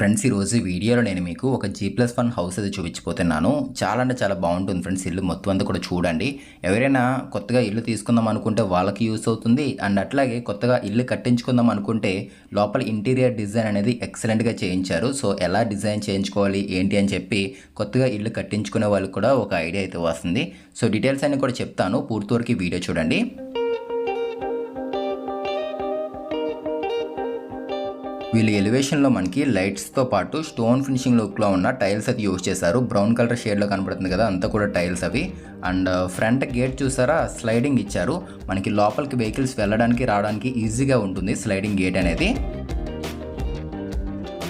Friends ఈరోజు వీడియోలో నేను మీకు ఒక జీ ప్లస్ వన్ హౌస్ అది చూపించిపోతున్నాను చాలా అంటే చాలా బాగుంటుంది ఫ్రెండ్స్ ఇల్లు మొత్తం అంతా కూడా చూడండి. ఎవరైనా కొత్తగా ఇల్లు తీసుకుందాం అనుకుంటే వాళ్ళకి యూస్ అవుతుంది. అండ్ అట్లాగే కొత్తగా ఇల్లు కట్టించుకుందాం అనుకుంటే లోపల ఇంటీరియర్ డిజైన్ అనేది ఎక్సలెంట్గా చేయించారు. సో ఎలా డిజైన్ చేయించుకోవాలి ఏంటి అని చెప్పి కొత్తగా ఇల్లు కట్టించుకునే వాళ్ళకి కూడా ఒక ఐడియా అయితే వస్తుంది. సో డీటెయిల్స్ అన్ని కూడా చెప్తాను. పూర్తి వరకు వీడియో చూడండి. వీళ్ళు ఎలివేషన్లో మనకి లైట్స్తో పాటు స్టోన్ ఫినిషింగ్ లుక్లో ఉన్న టైల్స్ అయితే యూజ్ చేశారు. బ్రౌన్ కలర్ షేడ్లో కనబడుతుంది కదా అంతా కూడా టైల్స్ అవి. అండ్ ఫ్రంట్ గేట్ చూసారా? స్లైడింగ్ ఇచ్చారు. మనకి లోపలికి వెహికల్స్ వెళ్ళడానికి రావడానికి ఈజీగా ఉంటుంది స్లైడింగ్ గేట్ అనేది.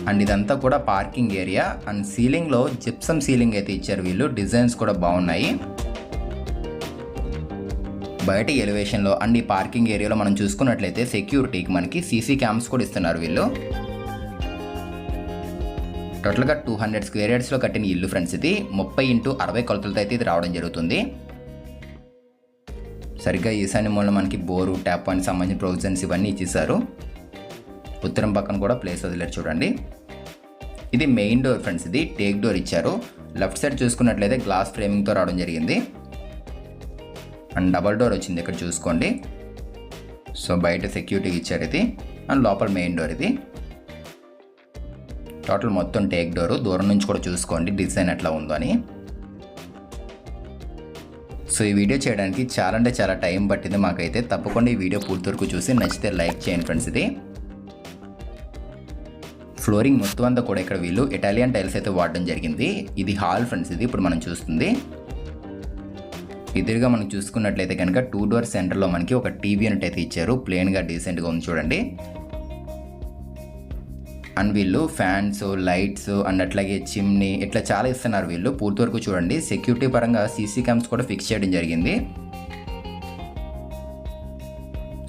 అండ్ ఇదంతా కూడా పార్కింగ్ ఏరియా అండ్ సీలింగ్లో జిప్సమ్ సీలింగ్ అయితే ఇచ్చారు వీళ్ళు. డిజైన్స్ కూడా బాగున్నాయి. బయట ఎలివేషన్లో అండ్ ఈ పార్కింగ్ ఏరియాలో మనం చూసుకున్నట్లయితే సెక్యూరిటీకి మనకి సీసీ క్యామ్స్ కూడా ఇస్తున్నారు వీళ్ళు. టోటల్గా టూ హండ్రెడ్ స్క్వేర్ యార్డ్స్లో కట్టిన ఇల్లు ఫ్రెండ్స్ ఇది. ముప్పై ఇంటూ అరవై కొలతలతో అయితే ఇది రావడం జరుగుతుంది. సరిగ్గా ఈశాన్య మూలన మనకి బోరు ట్యాప్ అని సంబంధించిన ప్రొవిజన్స్ ఇవన్నీ ఇచ్చేసారు ఉత్తరం పక్కన కూడా ప్లేస్ వదిలేరు చూడండి. ఇది మెయిన్ డోర్ ఫ్రెండ్స్ ఇది. టేక్ డోర్ ఇచ్చారు. లెఫ్ట్ సైడ్ చూసుకున్నట్లయితే గ్లాస్ ఫ్రేమింగ్తో రావడం జరిగింది. అండ్ డబల్ డోర్ వచ్చింది ఇక్కడ చూసుకోండి. సో బయట సెక్యూరిటీ ఇచ్చారు ఇది. అండ్ లోపల మెయిన్ డోర్ ఇది. టోటల్ మొత్తం టేక్ డోరు. దూరం నుంచి కూడా చూసుకోండి. డిజైన్ ఎట్లా ఉందో అని. సో ఈ వీడియో చేయడానికి చాలా అంటే చాలా టైం పట్టింది మాకైతే. తప్పకుండా ఈ వీడియో పూర్తి వరకు చూసి నచ్చితే లైక్ చేయండి ఫ్రెండ్స్ ఇది. ఫ్లోరింగ్ మొత్తం అంతా కూడా ఇక్కడ వీళ్ళు ఇటాలియన్ టైల్స్ అయితే వాడడం జరిగింది. ఇది హాల్ ఫ్రెండ్స్ ఇది. ఇప్పుడు మనం చూస్తుంది. ఎదురుగా మనం చూసుకున్నట్లయితే కనుక టూ డోర్ సెంటర్లో మనకి ఒక టీవీ యూనిట్ అయితే ఇచ్చారు. ప్లెయిన్గా డీసెంట్గా ఉంది చూడండి. అండ్ వీళ్ళు ఫ్యాన్స్ లైట్స్ అండ్ అట్లాగే చిమ్నీ ఇట్లా చాలా ఇస్తున్నారు వీళ్ళు. పూర్తి వరకు చూడండి. సెక్యూరిటీ పరంగా సీసీ క్యామ్స్ కూడా ఫిక్స్ చేయడం జరిగింది.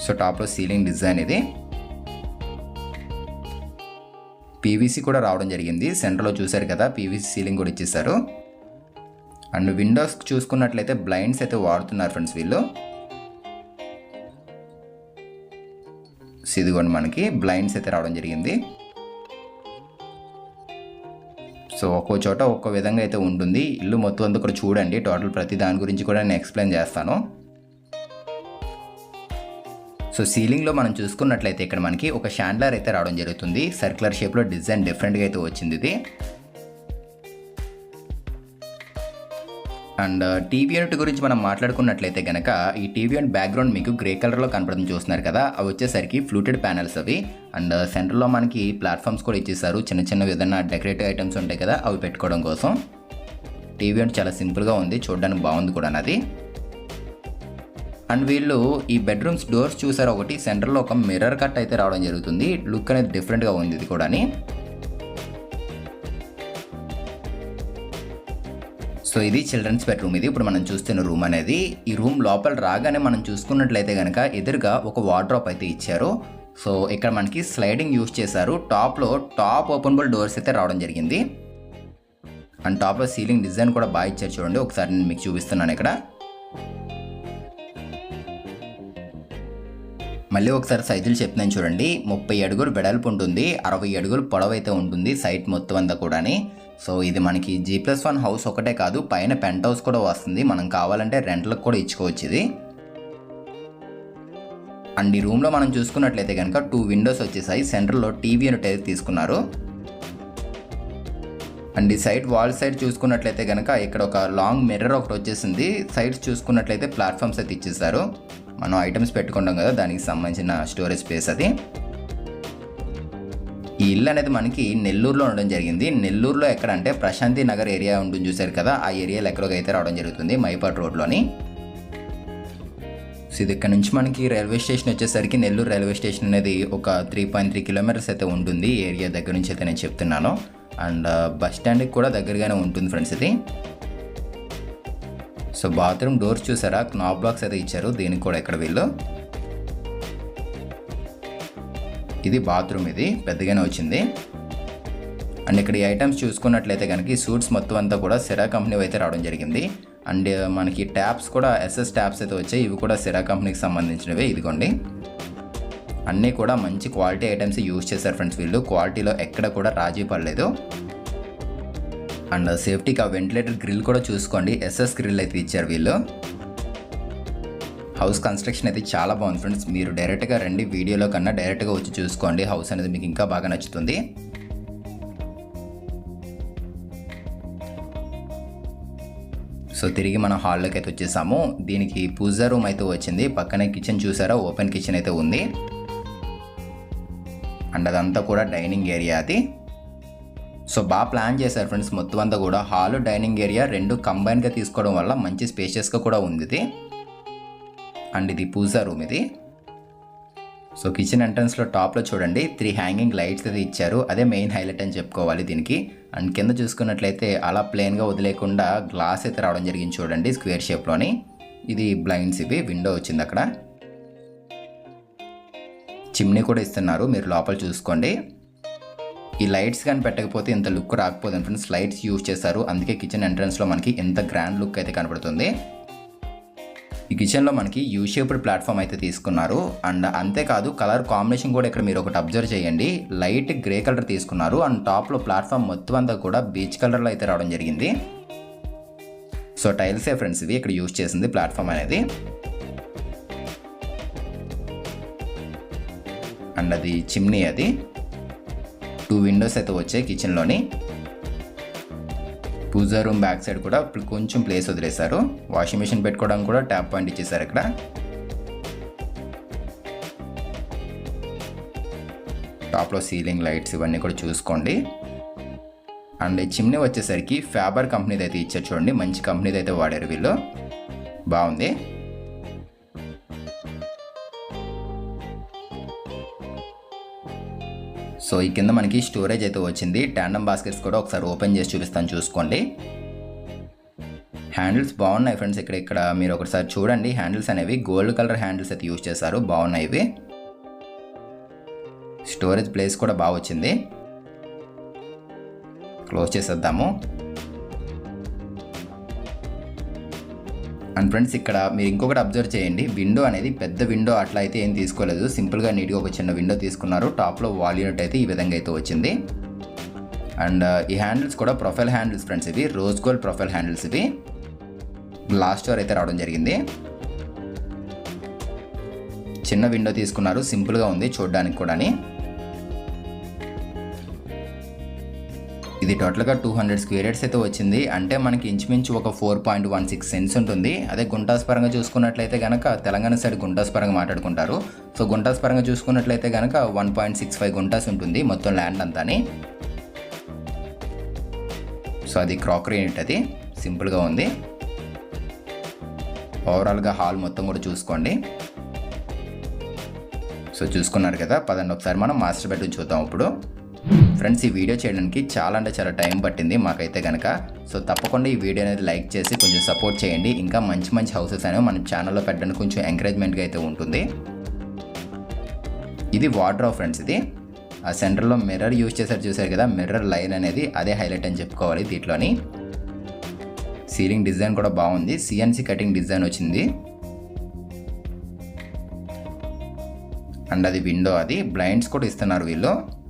సో టాప్లో సీలింగ్ డిజైన్ ఇది. పీవీసీ కూడా రావడం జరిగింది. సెంటర్లో చూశారు కదా పీవీసీ సీలింగ్ కూడా ఇచ్చేసారు అండ్ విండోస్ చూసుకున్నట్లయితే బ్లైండ్స్ అయితే వాడుతున్నారు ఫ్రెండ్స్ వీళ్ళు. ఇదిగోండి మనకి బ్లైండ్స్ అయితే రావడం జరిగింది. సో ఒక్కో చోట ఒక్కో విధంగా అయితే ఉంటుంది. ఇల్లు మొత్తం అంతా కూడా చూడండి. టోటల్ ప్రతి దాని గురించి కూడా నేను ఎక్స్ప్లెయిన్ చేస్తాను. సో సీలింగ్లో మనం చూసుకున్నట్లయితే ఇక్కడ మనకి ఒక షాండ్లర్ అయితే రావడం జరుగుతుంది. సర్క్యులర్ షేప్లో డిజైన్ డిఫరెంట్గా అయితే వచ్చింది ఇది. అండ్ టీవీ యూనిట్ గురించి మనం మాట్లాడుకున్నట్లయితే కనుక ఈ టీవీ యూనిట్ బ్యాక్గ్రౌండ్ మీకు గ్రే కలర్లో కనపడడం చూస్తున్నారు కదా అవి వచ్చేసరికి ఫ్లూటెడ్ ప్యానల్స్ అవి. అండ్ సెంటర్లో మనకి ప్లాట్ఫామ్స్ కూడా ఇచ్చేసారు చిన్న చిన్న ఏదైనా డెకరేటివ్ ఐటమ్స్ ఉంటాయి కదా అవి పెట్టుకోవడం కోసం. టీవీ యూనిట్ చాలా సింపుల్గా ఉంది చూడడానికి బాగుంది కూడా అది అండ్ వీళ్ళు ఈ బెడ్రూమ్స్ డోర్స్ చూసారు ఒకటి సెంటర్లో ఒక మిర్రర్ కట్ అయితే రావడం జరుగుతుంది. లుక్ అనేది డిఫరెంట్గా ఉంది ఇది కూడా సో ఇది చిల్డ్రన్స్ బెడ్రూమ్. ఇది ఇప్పుడు మనం చూస్తున్న రూమ్ అనేది. ఈ రూమ్ లోపల రాగానే మనం చూసుకున్నట్లయితే కనుక ఎదురుగా ఒక వార్డ్రాప్ అయితే ఇచ్చారు. సో ఇక్కడ మనకి స్లైడింగ్ యూస్ చేశారు. టాప్లో టాప్ ఓపెనబుల్ డోర్స్ అయితే రావడం జరిగింది. అండ్ టాప్లో సీలింగ్ డిజైన్ కూడా బాగా ఇచ్చారు చూడండి. ఒకసారి నేను మీకు చూపిస్తున్నాను ఇక్కడ. మళ్ళీ ఒకసారి సైజులు చెప్తున్నాను చూడండి. ముప్పై అడుగులు వెడల్పు ఉంటుంది. అరవై అడుగులు పొడవైతే ఉంటుంది. సైట్ మొత్తం అంతా కూడాని. సో ఇది మనకి జీ ప్లస్ వన్ హౌస్ ఒకటే కాదు పైన పెంట్ హౌస్ కూడా వస్తుంది. మనం కావాలంటే రెంట్లకు కూడా ఇచ్చుకోవచ్చు ఇది. అండ్ ఈ రూమ్లో మనం చూసుకున్నట్లయితే కనుక టూ విండోస్ వచ్చేసాయి. సెంటర్లో టీవీ యూనిట్ అయితే తీసుకున్నారు. అండ్ ఈ సైడ్ వాల్ సైడ్ చూసుకున్నట్లయితే కనుక ఇక్కడ ఒక లాంగ్ మిర్రర్ ఒకటి వచ్చేసింది. సైడ్స్ చూసుకున్నట్లయితే ప్లాట్ఫామ్స్ అయితే ఇచ్చేసారు. మనం ఐటమ్స్ పెట్టుకుంటాం కదా దానికి సంబంధించిన స్టోరేజ్ స్పేస్ అది. ఈ ఇల్లు అనేది మనకి నెల్లూరులో ఉండడం జరిగింది. నెల్లూరులో ఎక్కడ అంటే ప్రశాంతి నగర్ ఏరియా ఉంటుంది చూసారు కదా. ఆ ఏరియాలో ఎక్కడికి అయితే రావడం జరుగుతుంది మైపాట్ రోడ్లోని. సో ఇది ఇక్కడ నుంచి మనకి రైల్వే స్టేషన్ వచ్చేసరికి నెల్లూరు రైల్వే స్టేషన్ అనేది ఒక త్రీ పాయింట్ త్రీ కిలోమీటర్స్ అయితే ఉంటుంది. ఈ ఏరియా దగ్గర నుంచి అయితే నేను చెప్తున్నాను. అండ్ బస్ స్టాండ్కి కూడా దగ్గరగానే ఉంటుంది ఫ్రెండ్స్ ఇది. సో బాత్రూమ్ డోర్స్ చూసారా? నాబ్ బాక్స్ అయితే ఇచ్చారు. దీనికి కూడా ఇక్కడ వీళ్ళు. ఇది బాత్రూమ్ ఇది పెద్దగానే వచ్చింది. అండ్ ఇక్కడ ఈ ఐటమ్స్ చూసుకున్నట్లయితే కనుక ఈ సూట్స్ మొత్తం అంతా కూడా సిరా కంపెనీ అయితే రావడం జరిగింది. అండ్ మనకి ట్యాప్స్ కూడా ఎస్ఎస్ ట్యాప్స్ అయితే వచ్చాయి. ఇవి కూడా సిరా కంపెనీకి సంబంధించినవే ఇదిగోండి. అన్నీ కూడా మంచి క్వాలిటీ ఐటమ్స్ యూజ్ చేశారు ఫ్రెండ్స్ వీళ్ళు. క్వాలిటీలో ఎక్కడ కూడా రాజీ పడలేదు. అండ్ సేఫ్టీకి ఆ వెంటిలేటర్ గ్రిల్ కూడా చూసుకోండి. ఎస్ఎస్ గ్రిల్ అయితే ఇచ్చారు వీళ్ళు. హౌస్ కన్స్ట్రక్షన్ అయితే చాలా బాగుంది ఫ్రెండ్స్. మీరు డైరెక్ట్గా రండి వీడియోలో కన్నా డైరెక్ట్గా వచ్చి చూసుకోండి. హౌస్ అనేది మీకు ఇంకా బాగా నచ్చుతుంది. సో తిరిగి మనం హాల్లోకి అయితే వచ్చేసాము. దీనికి పూజా రూమ్ అయితే వచ్చింది. పక్కనే కిచెన్ చూసారా? ఓపెన్ కిచెన్ అయితే ఉంది. అండ్ అదంతా కూడా డైనింగ్ ఏరియా అది. సో బాగా ప్లాన్ చేశారు ఫ్రెండ్స్. మొత్తం అంతా కూడా హాల్ డైనింగ్ ఏరియా రెండు కంబైన్గా తీసుకోవడం వల్ల మంచి స్పేషియస్గా కూడా ఉంది ఇది. అండ్ ఇది పూజా రూమ్ ఇది. సో కిచెన్ ఎంట్రన్స్లో టాప్లో చూడండి త్రీ హ్యాంగింగ్ లైట్స్ అయితే ఇచ్చారు. అదే మెయిన్ హైలైట్ అని చెప్పుకోవాలి దీనికి. అండ్ కింద చూసుకున్నట్లయితే అలా ప్లెయిన్గా వదిలేకుండా గ్లాస్ అయితే రావడం జరిగింది చూడండి స్క్వేర్ షేప్లోని ఇది బ్లైండ్స్ ఇవి విండో వచ్చింది అక్కడ. చిమ్నీ కూడా ఇస్తున్నారు మీరు లోపల చూసుకోండి. ఈ లైట్స్ కానీ పెట్టకపోతే ఇంత లుక్ రాకపోతే ఫ్రెండ్స్ లైట్స్ యూజ్ చేశారు అందుకే కిచెన్ ఎంట్రన్స్లో మనకి ఎంత గ్రాండ్ లుక్ అయితే కనబడుతుంది ఈ కిచెన్లో మనకి యూ షేప్డ్ ప్లాట్ఫామ్ అయితే తీసుకున్నారు. అండ్ అంతేకాదు కలర్ కాంబినేషన్ కూడా ఇక్కడ మీరు ఒకటి అబ్జర్వ్ చేయండి. లైట్ గ్రే కలర్ తీసుకున్నారు. అండ్ టాప్లో ప్లాట్ఫామ్ మొత్తం అంతా కూడా బీచ్ కలర్లో అయితే రావడం జరిగింది. సో టైల్సే ఫ్రెండ్స్ ఇవి. ఇక్కడ యూజ్ చేసింది ప్లాట్ఫామ్ అనేది. అండ్ అది చిమ్నీ అది. టూ విండోస్ అయితే వచ్చాయి కిచెన్లోని పూజా రూమ్ బ్యాక్ సైడ్ కూడా ఇప్పుడు కొంచెం ప్లేస్ వదిలేశారు. వాషింగ్ మిషన్ పెట్టుకోవడానికి కూడా ట్యాప్ పాయింట్ ఇచ్చేసారు ఇక్కడ. టాప్లో సీలింగ్ లైట్స్ ఇవన్నీ కూడా చూసుకోండి. అండ్ చిమ్నీ వచ్చేసరికి ఫ్యాబర్ కంపెనీది అయితే ఇచ్చారు చూడండి. మంచి కంపెనీది అయితే వాడారు వీళ్ళు. బాగుంది. సో ఈ కింద మనకి స్టోరేజ్ అయితే వచ్చింది. ట్యాండమ్ బాస్కెట్స్ కూడా ఒకసారి ఓపెన్ చేసి చూపిస్తాను చూసుకోండి. హ్యాండిల్స్ బాగున్నాయి ఫ్రెండ్స్ ఇక్కడ ఇక్కడ మీరు ఒకసారి చూడండి. హ్యాండిల్స్ అనేవి గోల్డ్ కలర్ హ్యాండిల్స్ అయితే యూజ్ చేశారు. బాగున్నాయి ఇవి. స్టోరేజ్ ప్లేస్ కూడా బాగా వచ్చింది. క్లోజ్ చేసేద్దాము. అండ్ ఫ్రెండ్స్ ఇక్కడ మీరు ఇంకొకటి అబ్జర్వ్ చేయండి. విండో అనేది పెద్ద విండో అట్లా అయితే ఏం తీసుకోలేదు. సింపుల్గా నీట్గా ఒక చిన్న విండో తీసుకున్నారు. టాప్లో వాల్ యూనిట్ అయితే ఈ విధంగా అయితే వచ్చింది. అండ్ ఈ హ్యాండిల్స్ కూడా ప్రొఫైల్ హ్యాండిల్స్ ఫ్రెండ్స్ ఇవి. రోజ్ గోల్డ్ ప్రొఫైల్ హ్యాండిల్స్ ఇవి. గ్లాస్ డోర్ అయితే రావడం జరిగింది. చిన్న విండో తీసుకున్నారు. సింపుల్గా ఉంది చూడడానికి కూడాని. ఇది టోటల్గా టూ హండ్రెడ్ స్క్వేర్ యార్డ్స్ అయితే వచ్చింది. అంటే మనకి ఇంచుమించు ఒక four point one six cents ఉంటుంది. అదే గుంటాస్ పరంగా చూసుకున్నట్లయితే కనుక తెలంగాణ సైడ్ గుంటాస్ పరంగా మాట్లాడుకుంటారు. సో గుంటాస్ పరంగా చూసుకున్నట్లయితే కనుక one point six five guntas ఉంటుంది మొత్తం ల్యాండ్ అంతాని. సో అది క్రాకరీ యూనిట్ అది. సింపుల్గా ఉంది. ఓవరాల్గా హాల్ మొత్తం కూడా చూసుకోండి. సో చూసుకున్నారు కదా. పదండి ఒకసారి మనం మాస్టర్ బెడ్రూమ్ చూద్దాం ఇప్పుడు. ఫ్రెండ్స్ ఈ వీడియో చేయడానికి చాలా అంటే చాలా టైం పట్టింది మాకైతే కనుక సో తప్పకుండా ఈ వీడియో అనేది లైక్ చేసి కొంచెం సపోర్ట్ చేయండి. ఇంకా మంచి మంచి హౌసెస్ అనేవి మన ఛానల్లో పెట్టడానికి కొంచెం ఎంకరేజ్మెంట్గా అయితే ఉంటుంది. ఇది వాటర్ ఫ్రెండ్స్ ఇది. ఆ సెంటర్లో మిర్రర్ యూజ్ చేశారు చూసారు కదా? మిర్రర్ లైన్ అనేది అదే హైలైట్ అని చెప్పుకోవాలి దీంట్లోని. సీలింగ్ డిజైన్ కూడా బాగుంది. సిఎన్సి కటింగ్ డిజైన్ వచ్చింది. అండ్ అది విండో అది. బ్లైండ్స్ కూడా ఇస్తున్నారు వీళ్ళు.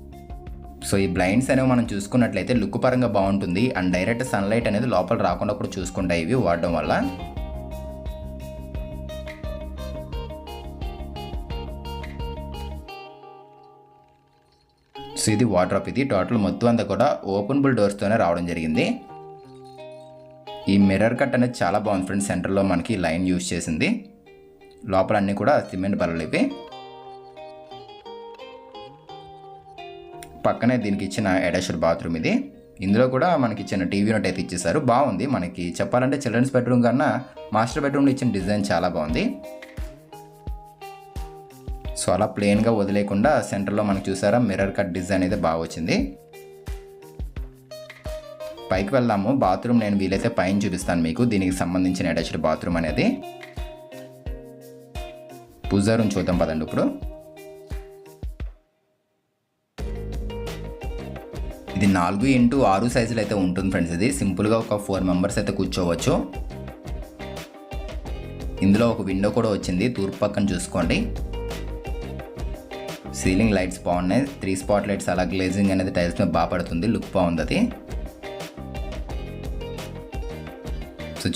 సో ఈ బ్లైండ్స్ అనేవి మనం చూసుకున్నట్లయితే లుక్ పరంగా బాగుంటుంది. అండ్ డైరెక్ట్ సన్లైట్ అనేది లోపల రాకుండా కూడా చూసుకుంటాయి ఇవి వాడడం వల్ల. సో ఇది వాటర్ ఇది. టోటల్ మొత్తం అంతా కూడా ఓపెనబుల్ డోర్స్తోనే రావడం జరిగింది. ఈ మిర్రర్ కట్ అనేది చాలా బాగుంది ఫ్రెండ్స్. సెంటర్లో మనకి లైన్ యూజ్ చేసింది. లోపల అన్నీ కూడా సిమెంట్ బల్లలు ఇవి. పక్కనే దీనికి ఇచ్చిన అటాచ్డ్ బాత్రూమ్ ఇది. ఇందులో కూడా మనకి ఇచ్చిన టీవీ యూనిట్ అయితే ఇచ్చేసారు బాగుంది. మనకి చెప్పాలంటే చిల్డ్రన్స్ బెడ్రూమ్ కన్నా మాస్టర్ బెడ్రూమ్లో ఇచ్చిన డిజైన్ చాలా బాగుంది. సో అలా ప్లెయిన్గా వదిలేకుండా సెంటర్లో మనకు చూసారా మిర్రర్ కట్ డిజైన్ అయితే బాగా వచ్చింది. పైకి వెళ్దాము. బాత్రూమ్ నేను వీలైతే పైన చూపిస్తాను మీకు. దీనికి సంబంధించిన అటాచ్డ్ బాత్రూమ్ అనేది. పూజా రూమ్ చూద్దాం పదండి ఇప్పుడు. ఇది నాలుగు ఇంటూ ఆరు సైజులు అయితే ఉంటుంది ఫ్రెండ్స్ ఇది. సింపుల్గా ఒక ఫోర్ మెంబర్స్ అయితే కూర్చోవచ్చు. ఇందులో ఒక విండో కూడా వచ్చింది. తూర్పు పక్కన చూసుకోండి. సీలింగ్ లైట్స్ బాగున్నాయి. త్రీ స్పాట్ లైట్స్ అలా గ్లేజింగ్ అనేది టైల్స్ మీద బాగా పడుతుంది. లుక్ బాగుంది అది.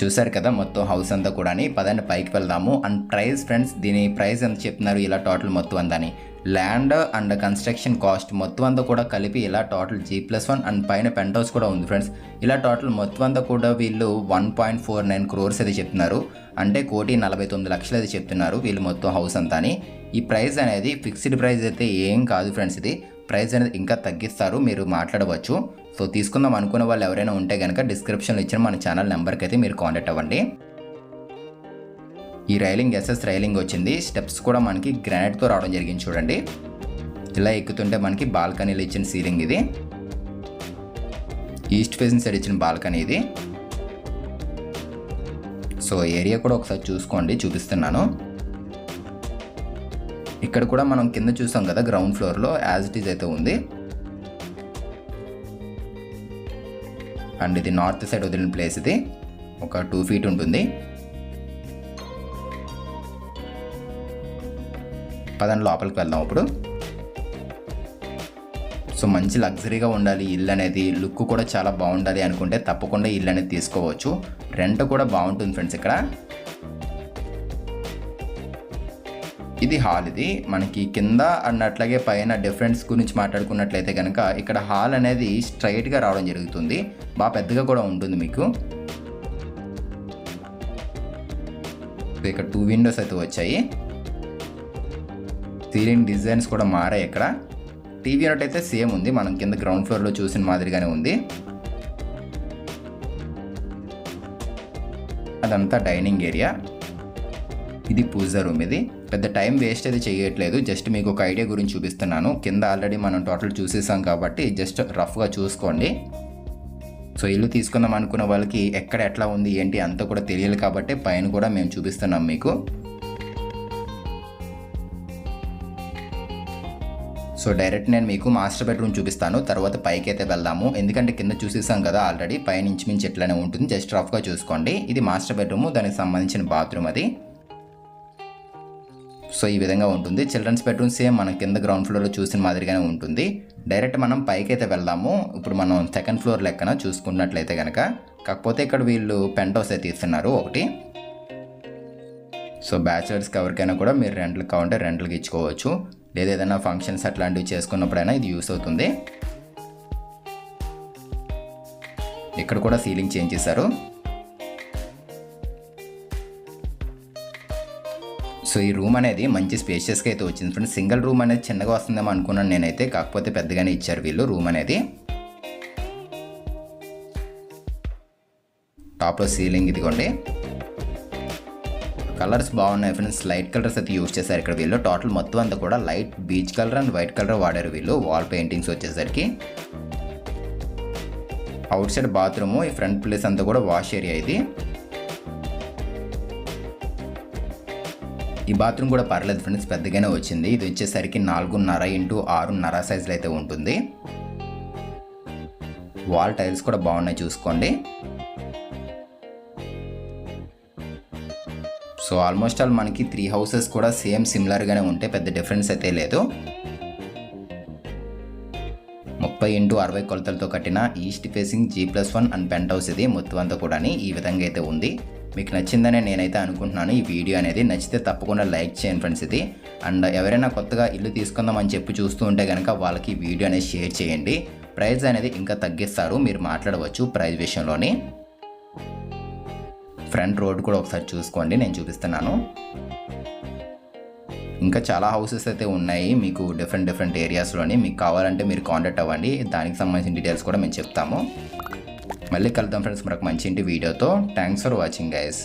చూసారు కదా మొత్తం హౌస్ అంతా కూడా పదండి పైకి వెళ్దాము. అండ్ ప్రైస్ ఫ్రెండ్స్ దీని ప్రైస్ ఎంత చెప్తున్నారు? ఇలా టోటల్ మొత్తం అందని ల్యాండ్ అండ్ కన్స్ట్రక్షన్ కాస్ట్ మొత్తం అంతా కూడా కలిపి ఇలా total G plus one and పైన పెంట్ హౌస్ కూడా ఉంది ఫ్రెండ్స్ ఇలా టోటల్ మొత్తం అంతా కూడా వీళ్ళు one point four nine crores అయితే చెప్తున్నారు. అంటే కోటి నలభై తొమ్మిది లక్షలు అయితే చెప్తున్నారు వీళ్ళు మొత్తం హౌస్ అంతా అని. ఈ ప్రైస్ అనేది ఫిక్స్డ్ ప్రైస్ అయితే ఏం కాదు ఫ్రెండ్స్ ఇది. ప్రైస్ అనేది ఇంకా తగ్గిస్తారు మీరు మాట్లాడవచ్చు. సో తీసుకుందాం అనుకున్న వాళ్ళు ఎవరైనా ఉంటే కనుక డిస్క్రిప్షన్లో ఇచ్చిన మన ఛానల్ నెంబర్కి అయితే మీరు కాంటాక్ట్ అవ్వండి. ఈ రైలింగ్ ఎస్ఎస్ రైలింగ్ వచ్చింది. స్టెప్స్ కూడా మనకి గ్రానైట్తో రావడం జరిగింది చూడండి. ఇలా ఎక్కుతుంటే మనకి బాల్కనీలో ఇచ్చిన సీలింగ్ ఇది. ఈస్ట్ ఫేసింగ్ సైడ్ ఇచ్చిన బాల్కనీ ఇది. సో ఏరియా కూడా ఒకసారి చూసుకోండి చూపిస్తున్నాను. ఇక్కడ కూడా మనం కింద చూసాం కదా గ్రౌండ్ ఫ్లోర్లో యాజ్ ఇట్ ఈజ్ అయితే ఉంది. అండ్ ఇది నార్త్ సైడ్ వదిలిన ప్లేస్ ఇది. ఒక టూ ఫీట్ ఉంటుంది. పదండి లోపలికి వెళ్దాం ఇప్పుడు సో మంచి లగ్జరీగా ఉండాలి. ఇల్లు అనేది లుక్ కూడా చాలా బాగుండాలి అనుకుంటే తప్పకుండా ఇల్లు అనేది తీసుకోవచ్చు. రెంట్ కూడా బాగుంటుంది ఫ్రెండ్స్ ఇక్కడ. ఇది హాల్ ఇది మనకి కింద అండ్ అట్లాగే పైన డిఫరెన్స్ గురించి మాట్లాడుకున్నట్లయితే కనుక ఇక్కడ హాల్ అనేది స్ట్రైట్గా రావడం జరుగుతుంది. బాగా పెద్దగా కూడా ఉంటుంది మీకు. ఇక్కడ టూ విండోస్ అయితే వచ్చాయి. సీలింగ్ డిజైన్స్ కూడా మారాయి ఇక్కడ. టీవీ యూనిట్ అయితే సేమ్ ఉంది. మనం కింద గ్రౌండ్ ఫ్లోర్లో చూసిన మాదిరిగానే ఉంది. అదంతా డైనింగ్ ఏరియా. ఇది పూజ రూమ్ ఇది. పెద్ద టైం వేస్ట్ అయితే చేయట్లేదు. జస్ట్ మీకు ఒక ఐడియా గురించి చూపిస్తున్నాను. కింద ఆల్రెడీ మనం టోటల్ చూసేసాం కాబట్టి జస్ట్ రఫ్గా చూసుకోండి. సో ఇల్లు తీసుకుందాం అనుకున్న వాళ్ళకి ఎక్కడ ఎట్లా ఉంది ఏంటి అంతా కూడా తెలియాలి కాబట్టి పైన కూడా మేము చూపిస్తున్నాం మీకు. సో డైరెక్ట్ నేను మీకు మాస్టర్ బెడ్రూమ్ చూపిస్తాను. తర్వాత పైకి అయితే వెళ్దాము. ఎందుకంటే కింద చూసేసాం కదా ఆల్రెడీ పైన ఇంచుమించు ఎట్లానే ఉంటుంది. జస్ట్ రఫ్గా చూసుకోండి. ఇది మాస్టర్ బెడ్రూమ్ దానికి సంబంధించిన బాత్రూమ్ అది. సో ఈ విధంగా ఉంటుంది. చిల్డ్రన్స్ బెడ్రూమ్ సేమ్ మన కింద గ్రౌండ్ ఫ్లోర్లో చూసిన మాదిరిగానే ఉంటుంది. డైరెక్ట్ మనం పైకి అయితే వెళ్దాము. ఇప్పుడు మనం సెకండ్ ఫ్లోర్ లెక్కన చూసుకున్నట్లయితే కనుక కాకపోతే ఇక్కడ వీళ్ళు పెంట్ హౌస్ అయితే ఇస్తున్నారు ఒకటి. సో బ్యాచిలర్స్కి ఎవరికైనా కూడా మీరు రెంట్లకు కావాలంటే రెంట్లకు ఇచ్చుకోవచ్చు. లేదా ఏదైనా ఫంక్షన్స్ అట్లాంటివి చేసుకున్నప్పుడైనా ఇది యూస్ అవుతుంది. ఇక్కడ కూడా సీలింగ్ చేంజ్ చేశారు. సో ఈ రూమ్ అనేది మంచి స్పేషియస్గా అయితే వచ్చింది ఫ్రెండ్స్ సింగిల్ రూమ్ అనేది చిన్నగా వస్తుందేమో అనుకున్నాను నేనైతే. కాకపోతే పెద్దగానే ఇచ్చారు వీళ్ళు రూమ్ అనేది. టాప్లో సీలింగ్ ఇదిగోండి. కలర్స్ బాగున్నాయి ఫ్రెండ్స్ లైట్ కలర్స్ అయితే యూస్ చేశారు ఇక్కడ వీళ్ళు. టోటల్ మొత్తం అంతా కూడా light beach colour and white colour వాడారు వీళ్ళు. వాల్ పెయింటింగ్స్ వచ్చేసరికి. అవుట్ సైడ్ బాత్రూమ్ ఈ ఫ్రంట్ ప్లేస్ అంతా కూడా వాష్ ఏరియా ఇది. ఈ బాత్రూమ్ కూడా పర్లేదు ఫ్రెండ్స్ పెద్దగానే వచ్చింది. ఇది వచ్చేసరికి నాలుగున్నర ఇంటూ ఆరున్నర సైజులో అయితే ఉంటుంది. వాల్ టైల్స్ కూడా బాగున్నాయి చూసుకోండి. సో ఆల్మోస్ట్ ఆల్ మనకి త్రీ హౌసెస్ కూడా సేమ్ సిమిలర్గానే ఉంటాయి పెద్ద డిఫరెన్స్ అయితే లేదు. ముప్పై ఇంటూ అరవై కొలతలతో కట్టిన east facing G plus one and penthouse ఇది. మొత్తం అంతా కూడా ఈ విధంగా అయితే ఉంది. మీకు నచ్చిందని నేనైతే అనుకుంటున్నాను. ఈ వీడియో అనేది నచ్చితే తప్పకుండా లైక్ చేయండి ఫ్రెండ్స్ ఇది. అండ్ ఎవరైనా కొత్తగా ఇల్లు తీసుకుందామని చెప్పి చూస్తూ ఉంటే కనుక వాళ్ళకి ఈ వీడియో అనేది షేర్ చేయండి. ప్రైస్ అనేది ఇంకా తగ్గిస్తారు. మీరు మాట్లాడవచ్చు ప్రైస్ విషయంలోని. ఫ్రంట్ రోడ్ కూడా ఒకసారి చూసుకోండి. నేను చూపిస్తున్నాను. ఇంకా చాలా హౌసెస్ అయితే ఉన్నాయి. మీకు డిఫరెంట్ డిఫరెంట్ ఏరియాస్లోని మీకు కావాలంటే మీరు కాంటాక్ట్ అవ్వండి. దానికి సంబంధించిన డీటెయిల్స్ కూడా మేము చెప్తాము. మళ్ళీ కలుద్దాం ఫ్రెండ్స్ మరొక మంచి ఇంటి వీడియోతో థ్యాంక్స్ ఫర్ వాచింగ్ గైస్